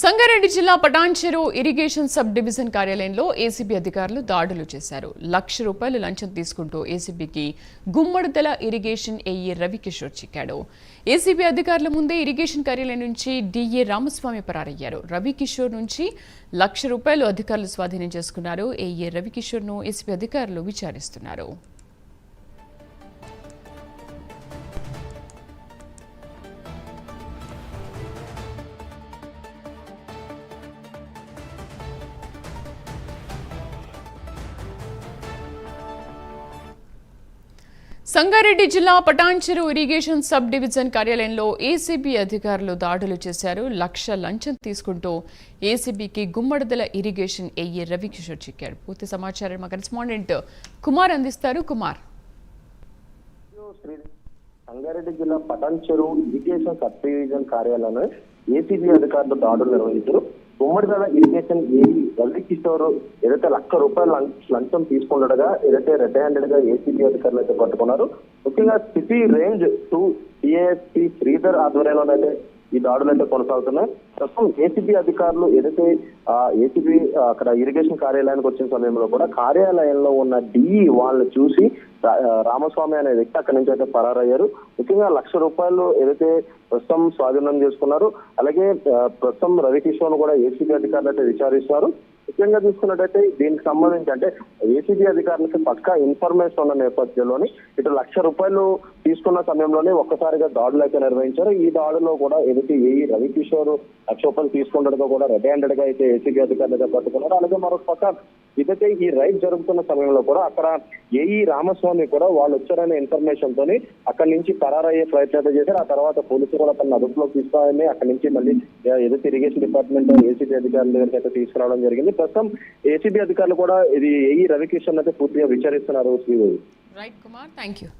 సంగారెడ్డి జిల్లా Patancheru irrigation sub division కార్యాలయంలో ACB అధికారులు దాడులు చేశారు. లక్ష రూపాయలు లంచం తీసుకుంటూ ఏసీబీకి గుమ్మడిదల ఇరిగేషన్ ఏఈ రవికిషోర్ చిక్కాడు. ఏసీబీ అధికారుల ముందే ఇరిగేషన్ కార్యాలయం నుంచి డీఏ రామస్వామి పరారయ్యారు. రవికిషోర్ నుంచి లక్ష రూపాయలు అధికారులు స్వాధీనం చేసుకున్నారు. ఏఈ రవికిషోర్ను ఏసీబీ అధికారులు విచారిస్తున్నారు. సంగారెడ్డి జిల్లా పటాన్చెరు ఇరిగేషన్ సబ్ డివిజన్ కార్యాలయంలో ఏసీబీ అధికారులు దాడులు చేశారు. లక్ష లంచం తీసుకుంటూ ఏసీబీకి గుమ్మడిదల ఇరిగేషన్ ఏఏ రవికిషోర్ చిక్కాడు పూర్తి సమాచారం మా కరెస్పాండెంట్ కుమార్ అందిస్తారు. కుమార్. సంగారెడ్డి జిల్లా Patancheru irrigation sub division కార్యాలయంలో ఏసీబీ అధికారులు దాడులు నిర్వహించారు. గుమ్మడిదల ఇరిగేషన్ ఏఈ రవి కిషోర్ ఏదైతే లక్ష రూపాయల లంచం తీసుకుండగా ఏదైతే రెడ్ హ్యాండెడ్గా ఏసీబీ అధికారులు అయితే పట్టుకున్నారు ముఖ్యంగా city range two DSP Sridhar ఆధ్వర్యంలోనైతే ఈ దాడులు అయితే కొనసాగుతున్నాయి. ప్రస్తుతం ఏసీబీ అధికారులు ఏదైతే ఏసీబీ అక్కడ ఇరిగేషన్ కార్యాలయానికి వచ్చిన సమయంలో కూడా కార్యాలయంలో ఉన్న డిఈ వాళ్ళని చూసి రామస్వామి అనే వ్యక్తి అక్కడి నుంచి అయితే పరారయ్యారు. ముఖ్యంగా లక్ష రూపాయలు ఏదైతే ప్రస్తుతం స్వాధీనం చేసుకున్నారు అలాగే ప్రస్తుతం రవికిషోర్ కూడా ఏసీబీ అధికారులు అయితే విచారిస్తున్నారు ముఖ్యంగా చూసుకున్నట్టయితే దీనికి సంబంధించి అంటే ఏసీబీ అధికారులకి పక్కా ఇన్ఫర్మేషన్ ఉన్న నేపథ్యంలోని ఇటు లక్ష రూపాయలు తీసుకున్న సమయంలోనే ఒక్కసారిగా దాడులు అయితే నిర్వహించారు. ఈ దాడిలో కూడా ఎదుటి ఏఈ రవికిషోర్ లక్ష రూపాయలు తీసుకుండడంతో కూడా రెడ్ హ్యాండెడ్గా అయితే ఏసీబీ అధికారులుగా పట్టుకున్నారు. అలాగే మరొక పక్క ఇదైతే ఈ రైడ్ జరుగుతున్న సమయంలో కూడా అక్కడ ఏఈ రామస్వామి కూడా వాళ్ళు వచ్చారనే ఇన్ఫర్మేషన్ తోని అక్కడి నుంచి పరారయ్యే ప్రయత్నం అయితే చేశారు. ఆ తర్వాత పోలీసులు కూడా తన అదుపులోకి తీసుకోవాలని అక్కడి నుంచి మళ్ళీ ఏ- ఏదైతే ఇరిగేషన్ డిపార్ట్మెంట్ ఏసీబీ అధికారుల దగ్గరికి అయితే తీసుకురావడం జరిగింది. ప్రస్తుతం ఏసీబీ అధికారులు కూడా ఇది ఏఈ రవికిషన్ అయితే పూర్తిగా విచారిస్తున్నారు Sridevi right Kumar thank you